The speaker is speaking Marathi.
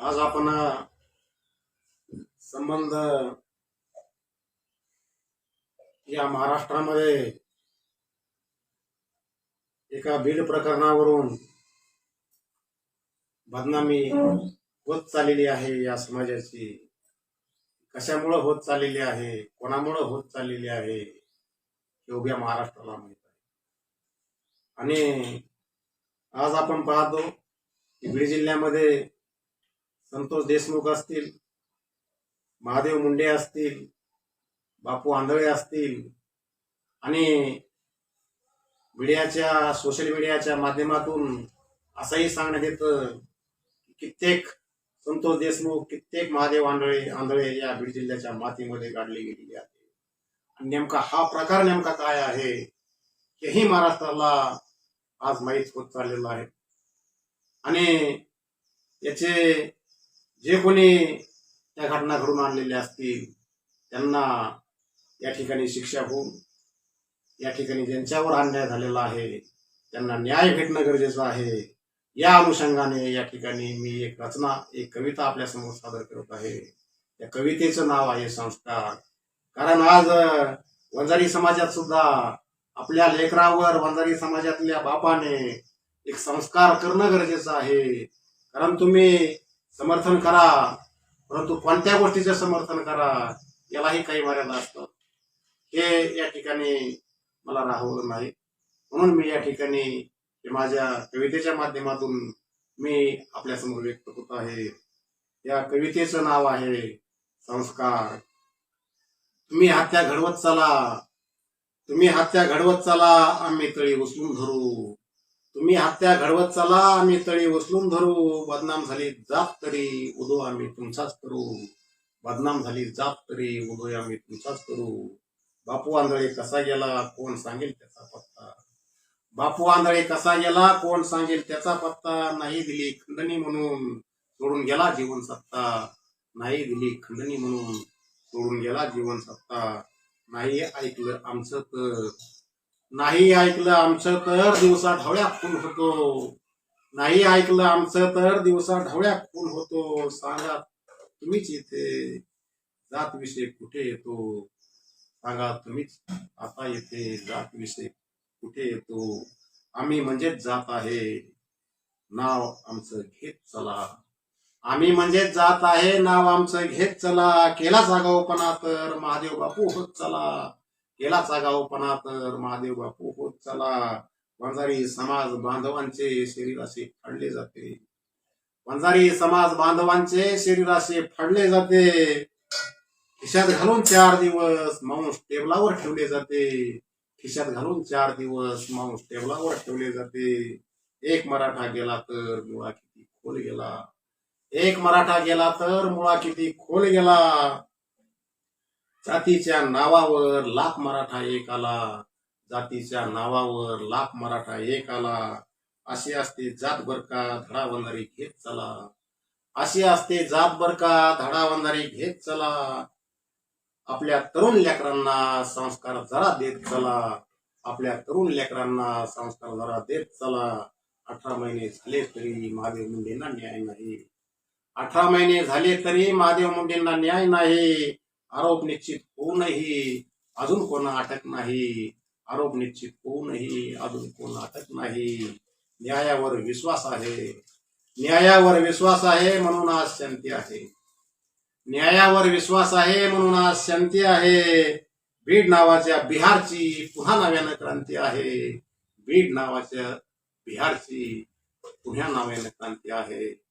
आज आपण संबंध या महाराष्ट्रामध्ये एका बीड प्रकरणावरून बदनामी होत चाललेली आहे या समाजाची. कशामुळं होत चाललेली आहे? कोणामुळं होत चाललेली आहे? हे उभ्या महाराष्ट्राला माहीत आहे. आणि आज आपण पाहतो की बीड जिल्ह्यामध्ये संतोष देशमुख असतील महादेव मुंडे असतील बापू आंधळे असतील आणि मीडियाच्या सोशल मीडियाच्या माध्यमातून असंही सांगण्यात येतं कित्येक संतोष देशमुख कित्येक महादेव आंधळे आंधळे या बीड जिल्ह्याच्या मातीमध्ये गाडली गेलेली आहे आणि नेमका हा प्रकार नेमका काय आहे हेही महाराष्ट्राला आज माहीत होत चाललेलं आहे. आणि याचे जे कोणी त्या घटना घडून आणलेल्या असतील त्यांना या ठिकाणी शिक्षा होऊन या ठिकाणी ज्यांच्यावर अन्याय झालेला आहे त्यांना न्याय भेटणं गरजेचं आहे. या अनुषंगाने या ठिकाणी मी एक रचना एक कविता आपल्यासमोर सादर करत आहे. त्या कवितेचं नाव आहे संस्कार. कारण आज वंजारी समाजात सुद्धा आपल्या लेकरावर वंजारी समाजातल्या बापाने एक संस्कार करणं गरजेचं आहे. कारण तुम्ही समर्थन करा. परंतु कोणत्या गोष्टीचं समर्थन करा यालाही काही मर्यादा असतात हे या ठिकाणी मला राहवलं नाही. म्हणून मी या ठिकाणी माझ्या कवितेच्या माध्यमातून मी आपल्यासमोर व्यक्त होत आहे. या कवितेचं नाव आहे संस्कार. तुम्ही हत्या घडवत चला. तुम्ही हत्या घडवत चला. आम्ही तळी उचलून धरू. तुम्ही हत्या घडवत चला आम्ही तळी उचलून धरू. बदनाम झाली जात तरी उदो आम्ही तुमचाच करू. बदनाम झाली जात तरी उदो आम्ही तुमचाच करू. बापू आंधळे कसा गेला कोण सांगेल त्याचा पत्ता? बापू आंधळे कसा गेला कोण सांगेल त्याचा पत्ता? नाही दिली खंडणी म्हणून सोडून गेला जीवन सत्ता. नाही दिली खंडणी म्हणून सोडून गेला जीवन सत्ता. नाही ऐकलं आमचं तर नाही ऐकलं आमचं तर दिवसा ढवळ्या फुल होतो. नाही ऐकलं आमचं तर दिवसा ढवळ्या फुल होतो. सांगा तुम्हीच इथे. जात विषय कुठे येतो? सांगा तुम्हीच आता येते जात विषय कुठे येतो? आम्ही म्हणजेच जात आहे. नाव आमचं घेत चला. आम्ही म्हणजेच जात आहे. नाव आमचं घेत चला. केला जागावपणा तर महादेव बापू होत चला. केलाच गावपणा तर महादेव बापू होत चला. वंजारी समाज बांधवांचे शरीर असे फाडले जाते. वंजारी समाज बांधवांचे शरीर असे फाडले जाते. खिशात घालून चार दिवस मांस टेबलावर ठेवले जाते. खिशात घालून चार दिवस मांस टेबलावर ठेवले जाते. एक मराठा गेला तर मुळा किती खोल गेला. एक मराठा गेला तर मुळा किती खोल गेला. जातीच्या नावावर लाख मराठा एक आला. जातीच्या नावावर लाख मराठा एक आला. अशी असते जात बर का धडा घेत चला. अशी असते जात बर का धडा घेत चला. आपल्या तरुण लेकरांना संस्कार जरा देत चला. आपल्या तरुण लेकरांना संस्कार जरा देत चला. अठरा महिने झाले तरी महादेव मुंडेंना न्याय नाही. अठरा महिने झाले तरी महादेव मुंडेंना न्याय नाही. आरोप निश्चित होऊनही अजून कोणा अटक नाही. आरोप निश्चित होऊनही अजून कोण अटक नाही. न्यायावर विश्वास आहे. न्यायावर विश्वास आहे म्हणून आज शांती आहे. न्यायावर विश्वास आहे म्हणून आज शांती आहे. बीड नावाच्या बिहारची पुन्हा नव्यानं क्रांती आहे. बीड नावाच्या बिहारची पुन्हा नव्यानं क्रांती आहे.